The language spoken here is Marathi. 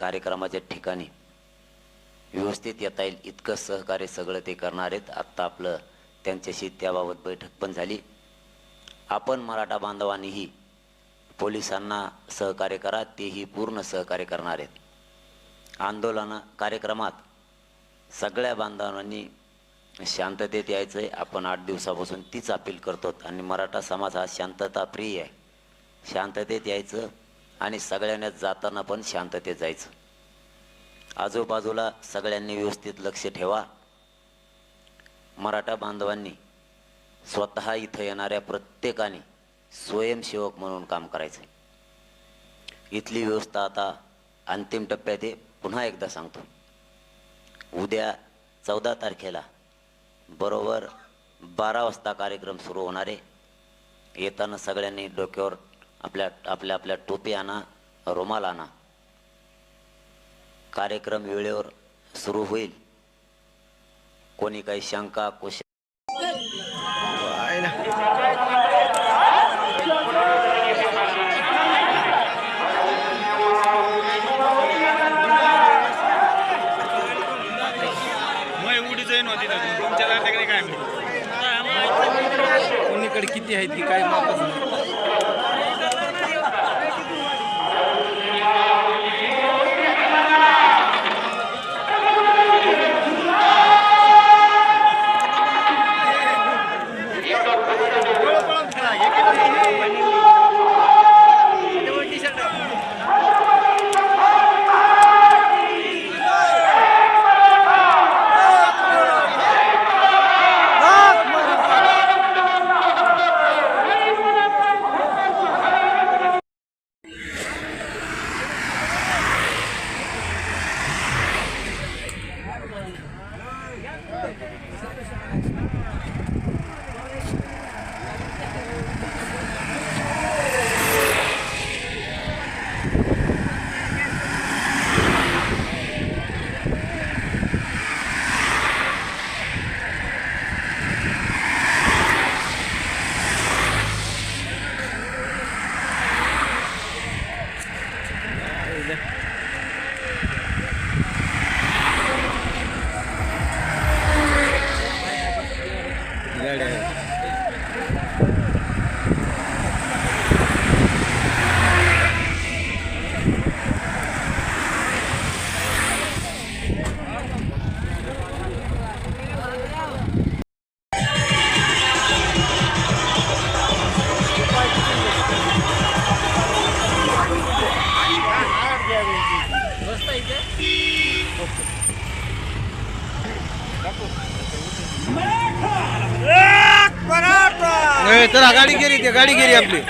कार्यक्रमाच्या ठिकाणी व्यवस्थित येता येईल इतकं सहकार्य सगळं ते करणार आहेत. आत्ता आपलं त्यांच्याशी त्याबाबत बैठक पण झाली. आपण मराठा बांधवांनीही पोलिसांना सहकार्य करा तेही पूर्ण सहकार्य करणार आहेत. आंदोलन कार्यक्रमात सगळ्या बांधवांनी शांततेत यायचं आहे आपण आठ दिवसापासून तीच अपील करतो आणि मराठा समाज हा शांतता प्रिय आहे. शांततेत यायचं आणि सगळ्यांना जाताना पण शांततेत जायचं. आजूबाजूला सगळ्यांनी व्यवस्थित लक्ष ठेवा. मराठा बांधवांनी स्वतः इथं येणाऱ्या प्रत्येकाने स्वयंसेवक म्हणून काम करायचं इथली व्यवस्था आता अंतिम टप्प्यात आहे. पुन्हा एकदा सांगतो. उद्या चौदा तारखेला बरोबर बारा वाजता कार्यक्रम सुरू होणार आहे. येताना सगळ्यांनी डोक्यावर आपल्या आपल्या आपल्या टोपी आणा रुमाल आणा. कार्यक्रम वेळेवर सुरू होईल. कोणी काही शंका कुश कोणीकडे किती आहेत ती काय मापच Yeah. गाडी गेली ते गाडी गेली आपली.